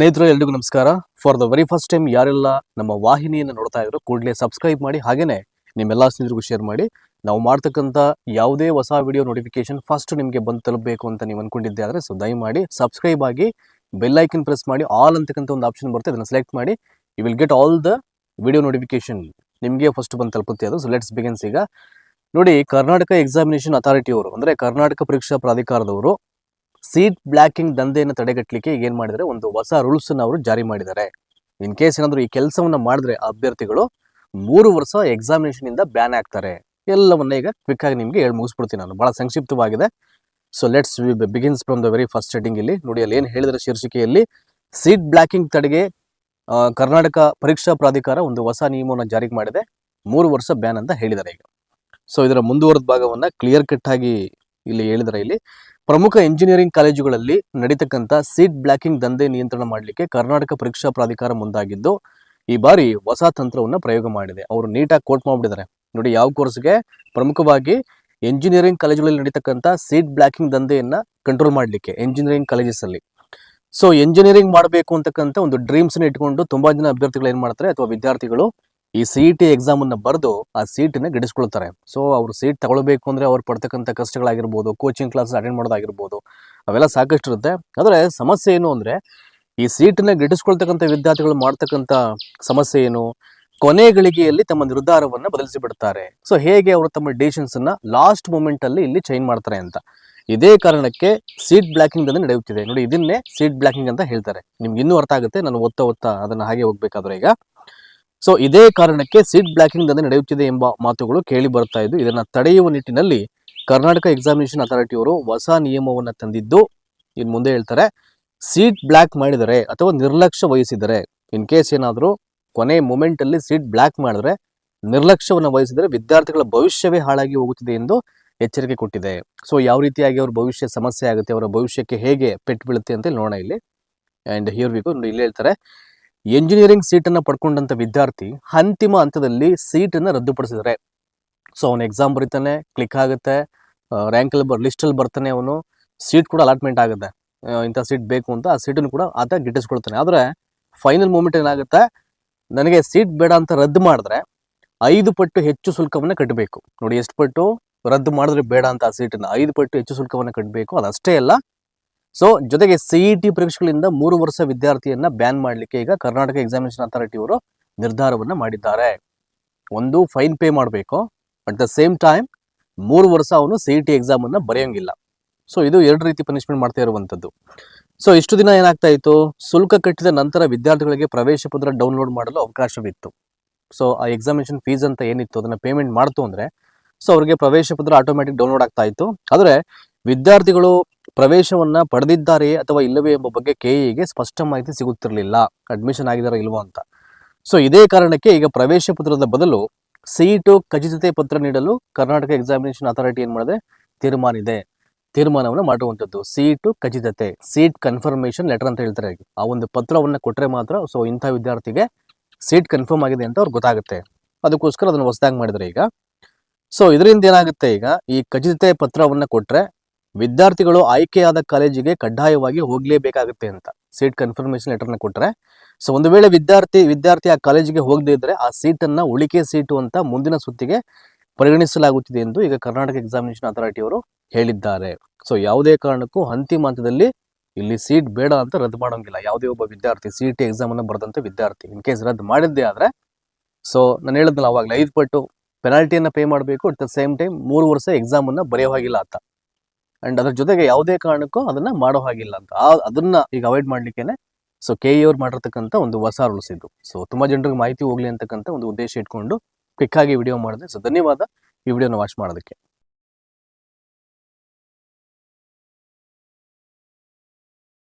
ಸ್ನೇಹಿತರು, ಎಲ್ರಿಗೂ ನಮಸ್ಕಾರ. For the very first time ಯಾರೆಲ್ಲ ನಮ್ಮ ವಾಹಿನಿಯನ್ನು ನೋಡ್ತಾ ಇದ್ರು ಕೂಡಲೇ ಸಬ್ಸ್ಕ್ರೈಬ್ ಮಾಡಿ ಹಾಗೇನೆ ನಿಮ್ಮೆಲ್ಲ ಸ್ನೇಹಿತರಿಗೂ ಶೇರ್ ಮಾಡಿ. ನಾವು ಮಾಡ್ತಕ್ಕಂಥ ಯಾವುದೇ ಹೊಸ ವಿಡಿಯೋ ನೋಟಿಫಿಕೇಶನ್ ಫಸ್ಟ್ ನಿಮಗೆ ಬಂದು ತಲುಪಬೇಕು ಅಂತ ನೀವು ಅನ್ಕೊಂಡಿದ್ದೆ ಆದರೆ ಸೊ ದಯಮಾಡಿ ಸಬ್ಸ್ಕ್ರೈಬ್ ಆಗಿ ಬೆಲ್ ಐಕನ್ ಪ್ರೆಸ್ ಮಾಡಿ ಆಲ್ ಅಂತಕ್ಕಂಥ ಒಂದು ಆಪ್ಷನ್ ಬರುತ್ತೆ, ಅದನ್ನು ಸೆಲೆಕ್ಟ್ ಮಾಡಿ you will get all the video notification ನಿಮಗೆ ಫಸ್ಟ್ ಬಂದು ತಲುಪುತ್ತೆ ಅದು. ಸೊ ಲೆಟ್ಸ್ ಬಿಗಿನ್ಸ್ ಈಗ ನೋಡಿ, ಕರ್ನಾಟಕ ಎಕ್ಸಾಮಿನೇಷನ್ ಅಥಾರಿಟಿಯವರು ಅಂದರೆ ಕರ್ನಾಟಕ ಪರೀಕ್ಷಾ ಪ್ರಾಧಿಕಾರದವರು ಸೀಟ್ ಬ್ಲಾಕಿಂಗ್ ದಂಧೆಯನ್ನು ತಡೆಗಟ್ಟಲಿಕ್ಕೆ ಏನ್ ಮಾಡಿದರೆ? ಒಂದು ಹೊಸ ರೂಲ್ಸ್ ಅನ್ನು ಅವರು ಜಾರಿ ಮಾಡಿದ್ದಾರೆ. ಇನ್ ಕೇಸ್ ಏನಾದ್ರು ಈ ಕೆಲಸವನ್ನ ಮಾಡಿದ್ರೆ ಅಭ್ಯರ್ಥಿಗಳು ಮೂರು ವರ್ಷ ಎಕ್ಸಾಮಿನೇಷನ್ ಇಂದ ಬ್ಯಾನ್ ಆಗ್ತಾರೆ. ಎಲ್ಲವನ್ನ ಈಗ ಕ್ವಿಕ್ ಆಗಿ ನಿಮಗೆ ಹೇಳಿ ಮುಗಿಸ್ಬಿಡ್ತೀನಿ ನಾನು. ಬಹಳ ಸಂಕ್ಷಿಪ್ತವಾಗಿದೆ. So let's begins from the very first starting ಇಲ್ಲಿ. ನೋಡಿ, ಅಲ್ಲಿ ಏನ್ ಹೇಳಿದ್ರೆ ಶೀರ್ಷಿಕೆಯಲ್ಲಿ? ಸೀಟ್ ಬ್ಲಾಕಿಂಗ್ ತಡೆಗೆ ಕರ್ನಾಟಕ ಪರೀಕ್ಷಾ ಪ್ರಾಧಿಕಾರ ಒಂದು ಹೊಸ ನಿಯಮವನ್ನು ಜಾರಿಗೆ ಮಾಡಿದೆ. ಮೂರು ವರ್ಷ ಬ್ಯಾನ್ ಅಂತ ಹೇಳಿದ್ದಾರೆ ಈಗ. ಸೊ ಇದರ ಮುಂದುವರೆದ ಭಾಗವನ್ನು ಕ್ಲಿಯರ್ ಕಟ್ ಆಗಿ ಇಲ್ಲಿ ಹೇಳಿದರೆ ಇಲ್ಲಿ. ಪ್ರಮುಖ ಇಂಜಿನಿಯರಿಂಗ್ ಕಾಲೇಜುಗಳಲ್ಲಿ ನಡೀತಕ್ಕಂಥ ಸೀಟ್ ಬ್ಲಾಕಿಂಗ್ ದಂಧೆ ನಿಯಂತ್ರಣ ಮಾಡಲಿಕ್ಕೆ ಕರ್ನಾಟಕ ಪರೀಕ್ಷಾ ಪ್ರಾಧಿಕಾರ ಮುಂದಾಗಿದ್ದು, ಈ ಬಾರಿ ಹೊಸ ತಂತ್ರವನ್ನು ಪ್ರಯೋಗ ಮಾಡಿದೆ. ಅವರು ನೀಟಾಗಿ ಕೋಟ್ ಮಾಡಿಬಿಟ್ಟಿದ್ದಾರೆ. ನೋಡಿ, ಯಾವ ಕೋರ್ಸ್ಗೆ ಪ್ರಮುಖವಾಗಿ ಇಂಜಿನಿಯರಿಂಗ್ ಕಾಲೇಜುಗಳಲ್ಲಿ ನಡೀತಕ್ಕಂಥ ಸೀಟ್ ಬ್ಲಾಕಿಂಗ್ ದಂಧೆಯನ್ನು ಕಂಟ್ರೋಲ್ ಮಾಡಲಿಕ್ಕೆ ಇಂಜಿನಿಯರಿಂಗ್ ಕಾಲೇಜಸ್ ಅಲ್ಲಿ. ಸೊ ಇಂಜಿನಿಯರಿಂಗ್ ಮಾಡಬೇಕು ಅಂತಕ್ಕಂಥ ಒಂದು ಡ್ರೀಮ್ಸ್ ಇಟ್ಕೊಂಡು ತುಂಬಾ ಜನ ಅಭ್ಯರ್ಥಿಗಳು ಏನ್ ಮಾಡ್ತಾರೆ? ಅಥವಾ ವಿದ್ಯಾರ್ಥಿಗಳು ಈ ಸಿ ಇ ಟಿ ಎಕ್ಸಾಮ್ ಅನ್ನ ಬರೆದು ಆ ಸೀಟನ್ನು ಗಿಡಿಸ್ಕೊಳ್ತಾರೆ. ಸೊ ಅವ್ರು ಸೀಟ್ ತಗೊಳ್ಬೇಕು ಅಂದ್ರೆ ಅವ್ರು ಪಡ್ತಕ್ಕಂಥ ಕಷ್ಟಗಳಾಗಿರ್ಬೋದು ಕೋಚಿಂಗ್ ಕ್ಲಾಸ್ ಅಟೆಂಡ್ ಮಾಡೋದಾಗಿರ್ಬೋದು, ಅವೆಲ್ಲ ಸಾಕಷ್ಟು ಇರುತ್ತೆ ಆದರೆ ಸಮಸ್ಯೆ ಏನು ಅಂದ್ರೆ, ಈ ಸೀಟನ್ನು ಗಿಡಿಸ್ಕೊಳ್ತಕ್ಕಂಥ ವಿದ್ಯಾರ್ಥಿಗಳು ಮಾಡ್ತಕ್ಕಂಥ ಸಮಸ್ಯೆ ಏನು? ಕೊನೆ ಗಳಿಗೆಯಲ್ಲಿ ತಮ್ಮ ನಿರ್ಧಾರವನ್ನ ಬದಲಿಸಿ ಬಿಡ್ತಾರೆ. ಸೊ ಹೇಗೆ ಅವರು ತಮ್ಮ ಡಿಸಿಷನ್ಸ್ ಅನ್ನ ಲಾಸ್ಟ್ ಮೂಮೆಂಟ್ ಅಲ್ಲಿ ಇಲ್ಲಿ ಚೇಂಜ್ ಮಾಡ್ತಾರೆ ಅಂತ. ಇದೇ ಕಾರಣಕ್ಕೆ ಸೀಟ್ ಬ್ಲಾಕಿಂಗ್ ಅಂತ ನಡೆಯುತ್ತಿದೆ. ನೋಡಿ, ಇದನ್ನೇ ಸೀಟ್ ಬ್ಲಾಕಿಂಗ್ ಅಂತ ಹೇಳ್ತಾರೆ. ನಿಮ್ಗೆ ಇನ್ನೂ ಅರ್ಥ ಆಗುತ್ತೆ, ನಾನು ಓದ್ತಾ ಓದ್ತಾ ಅದನ್ನ ಹಾಗೆ ಹೋಗ್ಬೇಕಾದ್ರೆ ಈಗ. ಸೊ ಇದೇ ಕಾರಣಕ್ಕೆ ಸೀಟ್ ಬ್ಲಾಕಿಂಗ್ ದಂಧೆ ನಡೆಯುತ್ತಿದೆ ಎಂಬ ಮಾತುಗಳು ಕೇಳಿ ಬರ್ತಾ ಇದ್ದು, ಇದನ್ನು ತಡೆಯುವ ನಿಟ್ಟಿನಲ್ಲಿ ಕರ್ನಾಟಕ ಎಕ್ಸಾಮಿನೇಷನ್ ಅಥಾರಿಟಿಯವರು ಹೊಸ ನಿಯಮವನ್ನು ತಂದಿದ್ದು, ಇನ್ ಮುಂದೆ ಹೇಳ್ತಾರೆ ಸೀಟ್ ಬ್ಲಾಕ್ ಮಾಡಿದರೆ ಅಥವಾ ನಿರ್ಲಕ್ಷ್ಯ ವಹಿಸಿದರೆ, ಇನ್ ಕೇಸ್ ಏನಾದರೂ ಕೊನೆ ಮೂಮೆಂಟ್ ಅಲ್ಲಿ ಸೀಟ್ ಬ್ಲಾಕ್ ಮಾಡಿದ್ರೆ ನಿರ್ಲಕ್ಷ್ಯವನ್ನು ವಹಿಸಿದರೆ ವಿದ್ಯಾರ್ಥಿಗಳ ಭವಿಷ್ಯವೇ ಹಾಳಾಗಿ ಹೋಗುತ್ತಿದೆ ಎಂದು ಎಚ್ಚರಿಕೆ ಕೊಟ್ಟಿದೆ. ಸೊ ಯಾವ ರೀತಿಯಾಗಿ ಅವ್ರ ಭವಿಷ್ಯ ಸಮಸ್ಯೆ ಆಗುತ್ತೆ, ಅವರ ಭವಿಷ್ಯಕ್ಕೆ ಹೇಗೆ ಪೆಟ್ಟು ಬೀಳುತ್ತೆ ಅಂತ ನೋಡೋಣ ಇಲ್ಲಿ. ಅಂಡ್ ಹಿಯರ್ ವಿ ಗೋ ಇಲ್ಲಿ ಹೇಳ್ತಾರೆ ಎಂಜಿನಿಯರಿಂಗ್ ಸೀಟನ್ನು ಪಡ್ಕೊಂಡಂತ ವಿದ್ಯಾರ್ಥಿ ಅಂತಿಮ ಹಂತದಲ್ಲಿ ಸೀಟನ್ನು ರದ್ದುಪಡಿಸಿದರೆ. ಸೊ ಅವನು ಎಕ್ಸಾಮ್ ಬರೀತಾನೆ ಕ್ಲಿಕ್ ಆಗುತ್ತೆ ರ್ಯಾಂಕಲ್ಲಿ ಬರ್ ಲಿಸ್ಟಲ್ಲಿ ಬರ್ತಾನೆ ಅವನು ಸೀಟ್ ಕೂಡ ಅಲಾಟ್ಮೆಂಟ್ ಆಗುತ್ತೆ. ಇಂಥ ಸೀಟ್ ಬೇಕು ಅಂತ ಆ ಸೀಟನ್ನು ಕೂಡ ಆತ ಗಿಟ್ಟಿಸ್ಕೊಳ್ತಾನೆ. ಆದರೆ ಫೈನಲ್ ಮೂಮೆಂಟ್ ಏನಾಗುತ್ತೆ, ನನಗೆ ಸೀಟ್ ಬೇಡ ಅಂತ ರದ್ದು ಮಾಡಿದ್ರೆ, ಐದು ಪಟ್ಟು ಹೆಚ್ಚು ಶುಲ್ಕವನ್ನು ಕಟ್ಟಬೇಕು ನೋಡಿ, ಎಷ್ಟು ಪಟ್ಟು ರದ್ದು ಮಾಡಿದ್ರೆ ಬೇಡ ಅಂತ ಆ ಸೀಟನ್ನು ಐದು ಪಟ್ಟು ಹೆಚ್ಚು ಶುಲ್ಕವನ್ನು ಕಟ್ಟಬೇಕು ಅದಷ್ಟೇ ಅಲ್ಲ ಸೊ ಜೊತೆಗೆ ಸಿಇಟಿ ಇ ಪರೀಕ್ಷೆಗಳಿಂದ ಮೂರು ವರ್ಷ ವಿದ್ಯಾರ್ಥಿಯನ್ನ ಬ್ಯಾನ್ ಮಾಡಲಿಕ್ಕೆ ಈಗ ಕರ್ನಾಟಕ ಎಕ್ಸಾಮಿನೇಷನ್ ಅಥಾರಿಟಿ ಅವರು ನಿರ್ಧಾರವನ್ನ ಮಾಡಿದ್ದಾರೆ. ಒಂದು ಫೈನ್ ಪೇ ಮಾಡಬೇಕು. ಅಟ್ ದ ಸೇಮ್ ಟೈಮ್ ಮೂರು ವರ್ಷ ಅವನು ಸಿಇಟಿ ಎಕ್ಸಾಮ್ ಅನ್ನ ಬರೆಯೋಂಗಿಲ್ಲ. ಸೊ ಇದು ಎರಡು ರೀತಿ ಪನಿಷ್ಮೆಂಟ್ ಮಾಡ್ತಾ ಇರುವಂತದ್ದು. ಸೊ ಇಷ್ಟು ದಿನ ಏನಾಗ್ತಾ ಇತ್ತು? ಶುಲ್ಕ ಕಟ್ಟಿದ ನಂತರ ವಿದ್ಯಾರ್ಥಿಗಳಿಗೆ ಪ್ರವೇಶ ಪತ್ರ ಡೌನ್ಲೋಡ್ ಮಾಡಲು ಅವಕಾಶವಿತ್ತು. ಸೊ ಆ ಎಕ್ಸಾಮಿನೇಷನ್ ಫೀಸ್ ಅಂತ ಏನಿತ್ತು, ಅದನ್ನ ಪೇಮೆಂಟ್ ಮಾಡ್ತು ಅಂದ್ರೆ ಸೊ ಅವರಿಗೆ ಪ್ರವೇಶ ಪತ್ರ ಆಟೋಮ್ಯಾಟಿಕ್ ಡೌನ್ಲೋಡ್ ಆಗ್ತಾ ಇತ್ತು. ಆದರೆ, ವಿದ್ಯಾರ್ಥಿಗಳು ಪ್ರವೇಶವನ್ನ ಪಡೆದಿದ್ದಾರೆಯೇ ಅಥವಾ ಇಲ್ಲವೇ ಎಂಬ ಬಗ್ಗೆ ಕೆಇಗೆ ಸ್ಪಷ್ಟ ಮಾಹಿತಿ ಸಿಗುತ್ತಿರಲಿಲ್ಲ. ಅಡ್ಮಿಷನ್ ಆಗಿದಾರ ಇಲ್ವೋ ಅಂತ. ಸೊ ಇದೇ ಕಾರಣಕ್ಕೆ ಈಗ ಪ್ರವೇಶ ಪತ್ರದ ಬದಲು ಸೀಟು ಖಚಿತತೆ ಪತ್ರ ನೀಡಲು ಕರ್ನಾಟಕ ಎಕ್ಸಾಮಿನೇಷನ್ ಅಥಾರಿಟಿ ಏನ್ ಮಾಡಿದೆ? ತೀರ್ಮಾನ ಇದೆ. ತೀರ್ಮಾನವನ್ನು ಮಾಡುವಂಥದ್ದು. ಸೀಟು ಖಚಿತತೆ ಸೀಟ್ ಕನ್ಫರ್ಮೇಷನ್ ಲೆಟರ್ ಅಂತ ಹೇಳ್ತಾರೆ ಆ ಒಂದು ಪತ್ರವನ್ನ ಕೊಟ್ಟರೆ ಮಾತ್ರ ಸೊ, ಇಂಥ ವಿದ್ಯಾರ್ಥಿಗೆ ಸೀಟ್ ಕನ್ಫರ್ಮ್ ಆಗಿದೆ ಅಂತ ಅವ್ರಿಗೆ ಗೊತ್ತಾಗುತ್ತೆ. ಅದಕ್ಕೋಸ್ಕರ ಅದನ್ನು ಹೊಸದಾಗಿ ಮಾಡಿದ್ರೆ ಈಗ. ಸೊ ಇದರಿಂದ ಏನಾಗುತ್ತೆ ಈಗ? ಈ ಖಚಿತತೆ ಪತ್ರವನ್ನ ಕೊಟ್ರೆ ವಿದ್ಯಾರ್ಥಿಗಳು ಆಯ್ಕೆಯಾದ ಕಾಲೇಜಿಗೆ ಕಡ್ಡಾಯವಾಗಿ ಹೋಗಲೇಬೇಕಾಗುತ್ತೆ ಅಂತ ಸೀಟ್ ಕನ್ಫರ್ಮೇಶನ್ ಲೆಟರ್ನ ಕೊಟ್ರೆ. ಸೊ ಒಂದು ವೇಳೆ ವಿದ್ಯಾರ್ಥಿ ವಿದ್ಯಾರ್ಥಿ ಆ ಕಾಲೇಜಿಗೆ ಹೋಗದೇ ಇದ್ರೆ ಆ ಸೀಟನ್ನ ಉಳಿಕೆ ಸೀಟು ಅಂತ ಮುಂದಿನ ಸುತ್ತಿಗೆ ಪರಿಗಣಿಸಲಾಗುತ್ತಿದೆ ಎಂದು ಈಗ ಕರ್ನಾಟಕ ಎಕ್ಸಾಮಿನೇಷನ್ ಅಥಾರಿಟಿ ಅವರು ಹೇಳಿದ್ದಾರೆ. ಸೊ ಯಾವುದೇ ಕಾರಣಕ್ಕೂ ಅಂತಿಮ ಹಂತದಲ್ಲಿ ಇಲ್ಲಿ ಸೀಟ್ ಬೇಡ ಅಂತ ರದ್ದು ಮಾಡೋಂಗಿಲ್ಲ. ಯಾವುದೇ ಒಬ್ಬ ವಿದ್ಯಾರ್ಥಿ ಸಿ ಟಿ ಎಕ್ಸಾಮ್ ಅನ್ನು ಬರೆದಂತ ವಿದ್ಯಾರ್ಥಿ ಇನ್ ಕೇಸ್ ರದ್ದು ಮಾಡಿದ್ದೇ ಆದ್ರೆ. ಸೊ ನಾನು ಹೇಳಿದ್ನಲ್ಲ, ಅವಾಗಲೇ ಐದು ಪಟ್ಟು ಪೆನಾಲ್ಟಿಯನ್ನ ಪೇ ಮಾಡಬೇಕು ಅಟ್ ದ ಸೇಮ್ ಟೈಮ್ ಮೂರು ವರ್ಷ ಎಕ್ಸಾಮ್ ಅನ್ನ ಬರೆಯೋ ಹಾಗಿಲ್ಲ ಅಂತ ಅಂಡ್ ಅದ್ರ ಜೊತೆಗೆ ಯಾವುದೇ ಕಾರಣಕ್ಕೂ ಅದನ್ನ ಮಾಡೋ ಹಾಗಿಲ್ಲ ಅಂತ. ಅದನ್ನ ಈಗ ಅವಾಯ್ಡ್ ಮಾಡ್ಲಿಕ್ಕೆ ಸೊ ಕೆ ಅವ್ರು ಮಾಡಿರ್ತಕ್ಕಂಥ ಒಂದು ಹೊಸ ರೂಲ್ಸ್ ಇದು. ಸೊ ತುಂಬಾ ಜನರಿಗೆ ಮಾಹಿತಿ ಹೋಗ್ಲಿ ಅಂತಕ್ಕಂಥ ಒಂದು ಉದ್ದೇಶ ಇಟ್ಕೊಂಡು ಕ್ವಿಕ್ ಆಗಿ ವಿಡಿಯೋ ಮಾಡಿದೆ. ಸೊ ಧನ್ಯವಾದ. ಈ ವಿಡಿಯೋನ ವಾಚ್ ಮಾಡೋದಕ್ಕೆ.